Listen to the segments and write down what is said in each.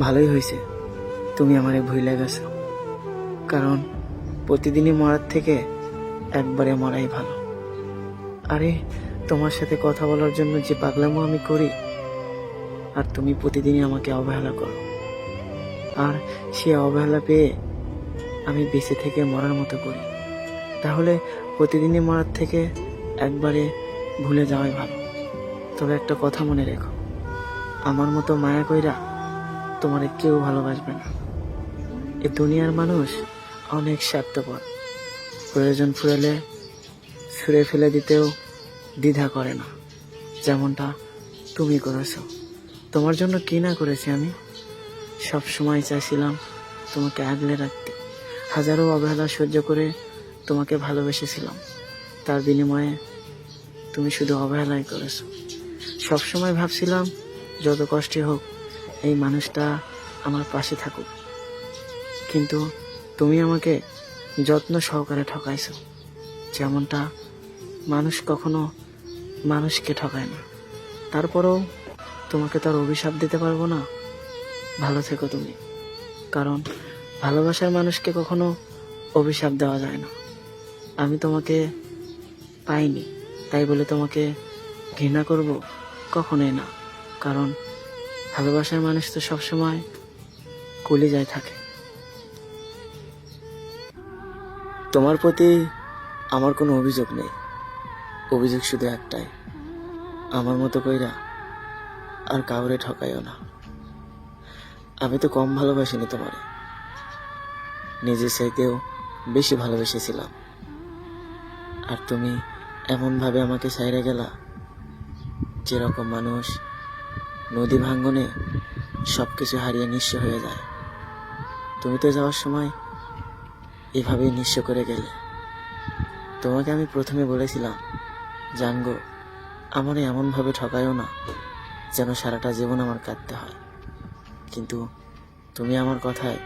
ভালোই হয়েছে। তুমি আমারে ভুলে গেছো। কারণ প্রতিদিনই মরার থেকে একবারে মরাই ভালো। আরে, তোমার সাথে কথা বলার জন্য যে পাগলামো আমি করি, আর তুমি প্রতিদিনই আমাকে অবহেলা করো। আর সে অবহেলা পেয়ে আমি বেঁচে থেকে মরার মতো করি। তাহলে প্রতিদিনই মরার থেকে একবারে ভুলে যাওয়াই ভালো। তবে একটা কথা মনে রেখো। আমার মতো মায়া কইরা তোমারে কেউ ভালোবাসবে না। এ দুনিয়ার মানুষ অনেক স্বার্থপর। প্রয়োজন ফুরালে ছুঁড়ে ফেলে দিতেও দ্বিধা করে না। যেমনটা তুমি করেছ। তোমার জন্য কি না করেছি আমি? সব সময় চাইছিলাম তোমাকে আগলে রাখতে। হাজারো অবহেলা সহ্য করে তোমাকে ভালোবেসেছিলাম। তার বিনিময়ে তুমি শুধু অবহেলাই করেছ। সবসময় ভাবছিলাম, যত কষ্টই হোক এই মানুষটা আমার পাশে থাকুক। কিন্তু তুমি আমাকে যত্ন সহকারে ঠকাইছো, যেমনটা মানুষ কখনো মানুষকে ঠকায় না। তারপরেও তোমাকে তো আর অভিশাপ দিতে পারব না। ভালো থেকো তুমি, কারণ ভালোবাসার মানুষকে কখনো অভিশাপ দেওয়া যায় না। আমি তোমাকে পাইনি, তাই বলে তোমাকে ঘৃণা করব কখনোই না, কারণ ভালোবাসার মানুষ তো সবসময় যায় থাকে। তোমার প্রতি আমার কোনো অভিযোগ নেই। অভিযোগ শুধু একটাই, আমার মতো কইরা আর কাউরে ঠকাইও না। আমি তো কম ভালোবাসিনি তোমার। নিজের চাইতেও বেশি ভালোবেসেছিলাম। আর তুমি এমনভাবে আমাকে সাইরে গেলা, যেরকম মানুষ নদী ভাঙ্গনে সব কিছু হারিয়ে নিঃস্ব হয়ে যায়। তুমি তো যাওয়ার সময় এভাবেই নিঃস্ব করে গেলে। তোমাকে আমি প্রথমে বলেছিলাম জানগো আমার এমনভাবে ঠকায়ও না যেন সারাটা জীবন আমার কাঁদতে হয়। কিন্তু তুমি আমার কথায়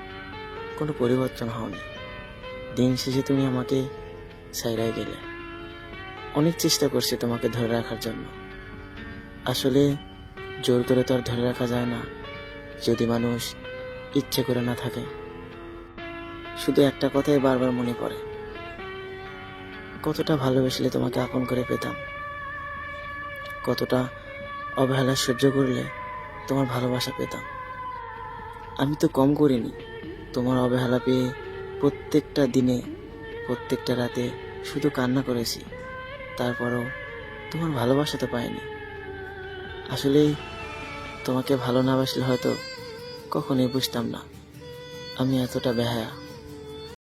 কোনো পরিবর্তন হওনি। দিন শেষে তুমি আমাকে সাইরাই গেলে। অনেক চেষ্টা করছি তোমাকে ধরে রাখার জন্য। আসলে জোর করে তো আর ধরে রাখা যায় না, যদি মানুষ ইচ্ছে করে না থাকে। শুধু একটা কথাই বারবার মনে পড়ে। কতটা ভালোবেসলে তোমাকে আপন করে পেতাম। কতটা অবহেলা সহ্য করলে তোমার ভালোবাসা পেতাম। আমি তো কম করিনি। তোমার অবহেলা পেয়ে প্রত্যেকটা দিনে, প্রত্যেকটা রাতে শুধু কান্না করেছি। তারপরও তোমার ভালোবাসা তো পাইনি। আসলে তোমাকে ভালো না বাসলে হয়তো কখনোই বুঝতাম না। আমি এতটা বেহায়া।